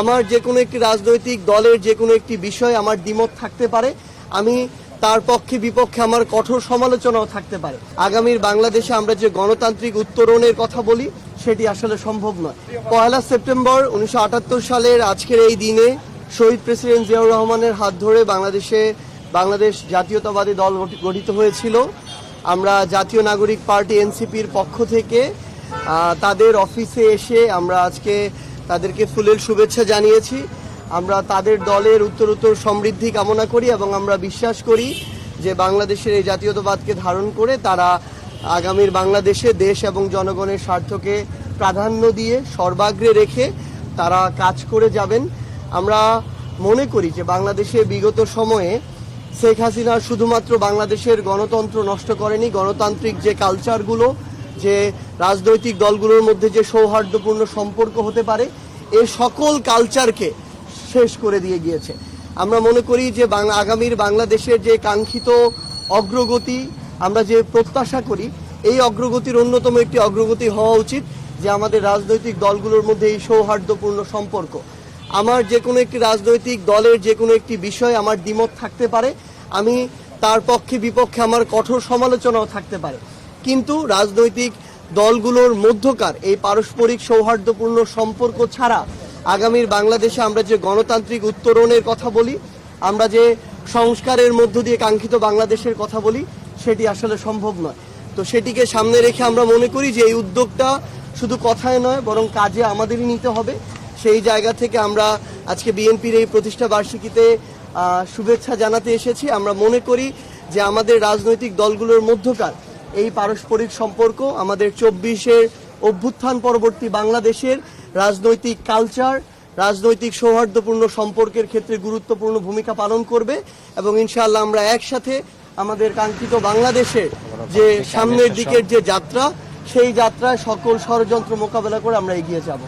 আমার যে কোনো একটি রাজনৈতিক দলের যে কোনো একটি বিষয় আমার দ্বিমত থাকতে পারে। আমি তার পক্ষে বিপক্ষে আমার কঠোর সমালোচনাও থাকতে পারে। আগামীর বাংলাদেশে আমরা যে গণতান্ত্রিক উত্তরণের কথা বলি, সেটি আসলে সম্ভব নয়। পয়লা সেপ্টেম্বর উনিশশো আটাত্তর সালের আজকের এই দিনে শহীদ প্রেসিডেন্ট জিয়াউর রহমানের হাত ধরে বাংলাদেশে বাংলাদেশ জাতীয়তাবাদী দল গঠিত হয়েছিল। আমরা জাতীয় নাগরিক পার্টি এনসিপির পক্ষ থেকে তাদের অফিসে এসে আমরা আজকে তাদেরকে ফুলের শুভেচ্ছা জানিয়েছি। আমরা তাদের দলের উত্তরোত্তর সমৃদ্ধি কামনা করি এবং আমরা বিশ্বাস করি যে বাংলাদেশের এই জাতীয়তাবাদকে ধারণ করে তারা আগামীর বাংলাদেশে দেশ এবং জনগণের স্বার্থকে প্রাধান্য দিয়ে সর্বাগ্রে রেখে তারা কাজ করে যাবেন। আমরা মনে করি যে বাংলাদেশে বিগত সময়ে শেখ হাসিনা শুধুমাত্র বাংলাদেশের গণতন্ত্র নষ্ট করেনি, গণতান্ত্রিক যে কালচারগুলো যে রাজনৈতিক দলগুলোর মধ্যে যে সৌহার্দ্যপূর্ণ সম্পর্ক হতে পারে, এ সকল কালচারকে শেষ করে দিয়ে গিয়েছে। আমরা মনে করি যে বাংলা আগামীর বাংলাদেশের যে কাঙ্ক্ষিত অগ্রগতি, আমরা যে প্রত্যাশা করি, এই অগ্রগতির অন্যতম একটি অগ্রগতি হওয়া উচিত যে আমাদের রাজনৈতিক দলগুলোর মধ্যে এই সৌহার্দ্যপূর্ণ সম্পর্ক। আমার যে কোনো একটি রাজনৈতিক দলের যে কোনো একটি বিষয় আমার দ্বিমত থাকতে পারে, আমি তার পক্ষে বিপক্ষে আমার কঠোর সমালোচনাও থাকতে পারে। কিন্তু রাজনৈতিক দলগুলোর মধ্যকার এই পারস্পরিক সৌহার্দ্যপূর্ণ সম্পর্ক ছাড়া আগামীর বাংলাদেশে আমরা যে গণতান্ত্রিক উত্তরণের কথা বলি, আমরা যে সংস্কারের মধ্য দিয়ে কাঙ্ক্ষিত বাংলাদেশের কথা বলি, সেটি আসলে সম্ভব নয়। তো সেটিকে সামনে রেখে আমরা মনে করি যে এই উদ্যোগটা শুধু কথায় নয়, বরং কাজে আমাদেরই নিতে হবে। সেই জায়গা থেকে আমরা আজকে বিএনপির এই প্রতিষ্ঠা বার্ষিকীতে শুভেচ্ছা জানাতে এসেছি। আমরা মনে করি যে আমাদের রাজনৈতিক দলগুলোর মধ্যকার এই পারস্পরিক সম্পর্ক আমাদের চব্বিশের অভ্যুত্থান পরবর্তী বাংলাদেশের রাজনৈতিক কালচার রাজনৈতিক সৌহার্দ্যপূর্ণ সম্পর্কের ক্ষেত্রে গুরুত্বপূর্ণ ভূমিকা পালন করবে এবং ইনশাআল্লাহ আমরা একসাথে আমাদের কাঙ্ক্ষিত বাংলাদেশের যে সামনের দিকের যে যাত্রা, সেই যাত্রায় সকল ষড়যন্ত্র মোকাবেলা করে আমরা এগিয়ে যাব।